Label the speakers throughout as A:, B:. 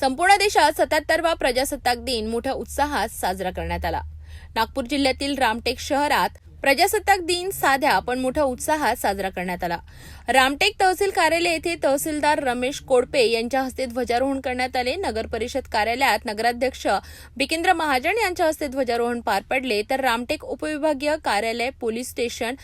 A: संपूर्ण देशात सत्याहत्तरवा प्रजासत्ताक दिन मोठ्या उत्साहात साजरा करण्यात आला. नागपूर जिल्ह्यातील रामटेक शहरात प्रजासत्ताक दिन साध्या पण मोठ्या उत्साहात साजरा करण्यात आला. रामटेक तहसील कार्यालय येथे तहसीलदार रमेश कोडपे यांच्या हस्ते ध्वजारोहण करण्यात आले. नगर परिषद कार्यालयात नगराध्यक्ष बिकेंद्र महाजन यांच्या हस्ते ध्वजारोहण पार पडले. तर रामटेक उपविभागीय कार्यालय पोलीस स्टेशन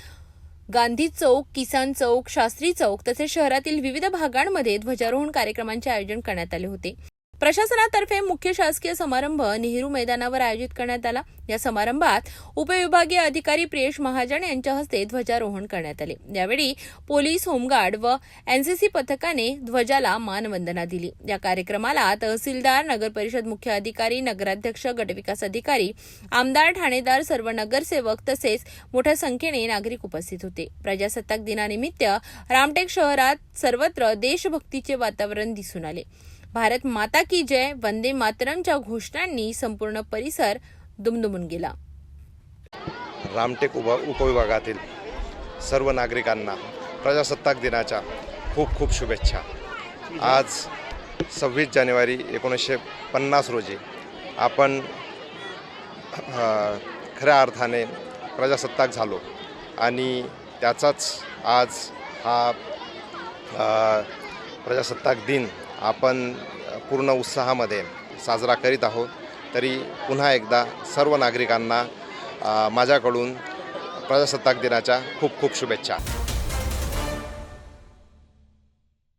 A: गांधी चौक किसान चौक शास्त्री चौक तसेच शहरातील विविध भागांमध्ये ध्वजारोहण कार्यक्रमांचे आयोजन करण्यात आले होते. प्रशासनातर्फे मुख्य शासकीय समारंभ नेहरू मैदानावर आयोजित करण्यात आला. या समारंभात उपविभागीय अधिकारी प्रियेश महाजन यांच्या हस्ते ध्वजारोहण करण्यात आले. यावेळी पोलीस होमगार्ड व एनसीसी पथकाने ध्वजाला मानवंदना दिली. या कार्यक्रमाला तहसीलदार नगर परिषद मुख्य अधिकारी नगराध्यक्ष गटविकास अधिकारी आमदार ठाणेदार सर्व नगरसेवक तसेच मोठ्या संख्येने नागरिक उपस्थित होते. प्रजासत्ताक दिनानिमित्त रामटेक शहरात सर्वत्र देशभक्तीचे वातावरण दिसून आले. भारत माता की जय वंदे मातरमच्या घोषणांनी संपूर्ण परिसर दुमदुमून गेला.
B: रामटेक उप उपविभागातील सर्व नागरिकांना प्रजासत्ताक दिनाच्या खूप खूप शुभेच्छा. आज सव्वीस जानेवारी एकोणीसशे पन्नास रोजी आपण खऱ्या अर्थाने प्रजासत्ताक झालो आणि त्याचाच आज हा प्रजासत्ताक दिन आपण पूर्ण उत्साहामध्ये साजरा करीत आहोत. तरी पुन्हा एकदा सर्व नागरिकांना माझ्याकडून प्रजासत्ताक दिनाच्या खूप खूप शुभेच्छा.